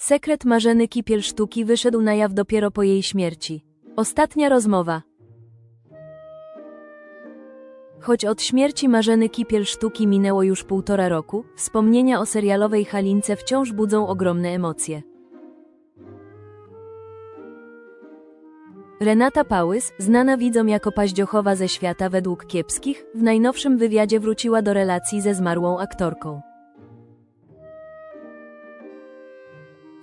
Sekret Marzeny Kipiel Sztuki wyszedł na jaw dopiero po jej śmierci. Ostatnia rozmowa. Choć od śmierci Marzeny Kipiel Sztuki minęło już półtora roku, wspomnienia o serialowej Halince wciąż budzą ogromne emocje. Renata Pałys, znana widzom jako paździochowa ze świata według kiepskich, w najnowszym wywiadzie wróciła do relacji ze zmarłą aktorką.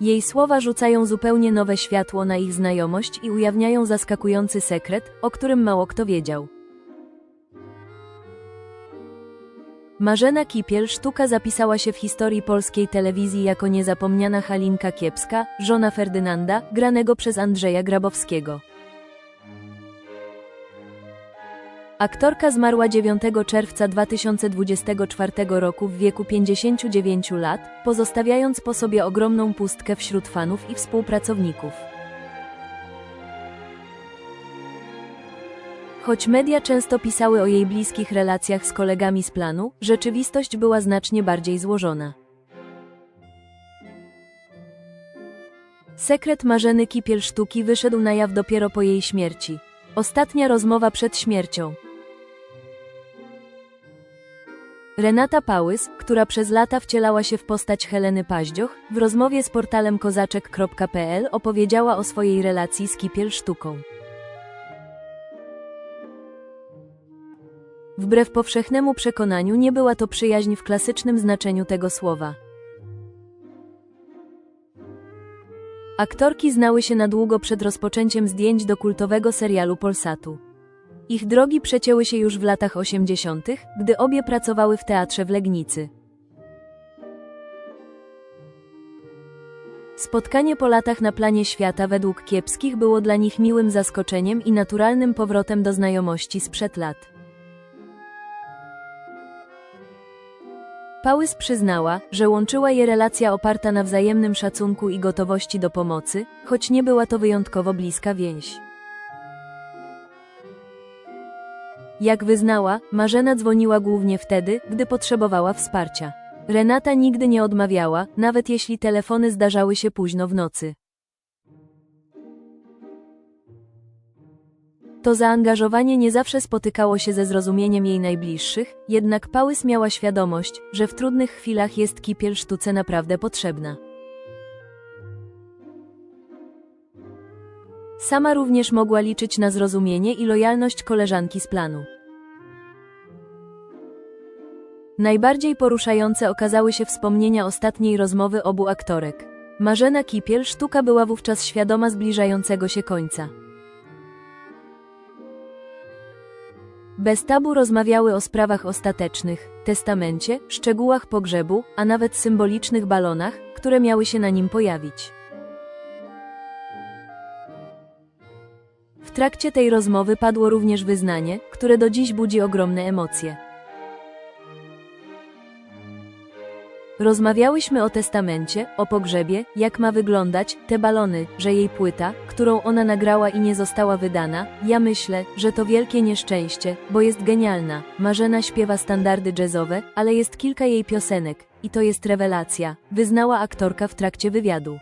Jej słowa rzucają zupełnie nowe światło na ich znajomość i ujawniają zaskakujący sekret, o którym mało kto wiedział. Marzena Kipiel sztuka zapisała się w historii polskiej telewizji jako niezapomniana Halinka Kiepska, żona Ferdynanda, granego przez Andrzeja Grabowskiego. Aktorka zmarła 9 czerwca 2024 roku w wieku 59 lat, pozostawiając po sobie ogromną pustkę wśród fanów i współpracowników. Choć media często pisały o jej bliskich relacjach z kolegami z planu, rzeczywistość była znacznie bardziej złożona. Sekret Marzeny Kipiel Sztuki wyszedł na jaw dopiero po jej śmierci. Ostatnia rozmowa przed śmiercią. Renata Pałys, która przez lata wcielała się w postać Heleny Paździoch, w rozmowie z portalem kozaczek.pl opowiedziała o swojej relacji z Kipiel Sztuką. Wbrew powszechnemu przekonaniu nie była to przyjaźń w klasycznym znaczeniu tego słowa. Aktorki znały się na długo przed rozpoczęciem zdjęć do kultowego serialu Polsatu. Ich drogi przecięły się już w latach 80., gdy obie pracowały w teatrze w Legnicy. Spotkanie po latach na planie świata według kiepskich było dla nich miłym zaskoczeniem i naturalnym powrotem do znajomości sprzed lat. Pałys przyznała, że łączyła je relacja oparta na wzajemnym szacunku i gotowości do pomocy, choć nie była to wyjątkowo bliska więź. Jak wyznała, Marzena dzwoniła głównie wtedy, gdy potrzebowała wsparcia. Renata nigdy nie odmawiała, nawet jeśli telefony zdarzały się późno w nocy. To zaangażowanie nie zawsze spotykało się ze zrozumieniem jej najbliższych, jednak Pałys miała świadomość, że w trudnych chwilach jest kipiel sztuce naprawdę potrzebna. Sama również mogła liczyć na zrozumienie i lojalność koleżanki z planu. Najbardziej poruszające okazały się wspomnienia ostatniej rozmowy obu aktorek. Marzena Kipiel sztuka była wówczas świadoma zbliżającego się końca. Bez tabu rozmawiały o sprawach ostatecznych, testamencie, szczegółach pogrzebu, a nawet symbolicznych balonach, które miały się na nim pojawić. Trakcie tej rozmowy padło również wyznanie, które do dziś budzi ogromne emocje. Rozmawiałyśmy o testamencie, o pogrzebie, jak ma wyglądać, te balony, że jej płyta, którą ona nagrała i nie została wydana, ja myślę, że to wielkie nieszczęście, bo jest genialna. Marzena śpiewa standardy jazzowe, ale jest kilka jej piosenek, i to jest rewelacja, wyznała aktorka w trakcie wywiadu.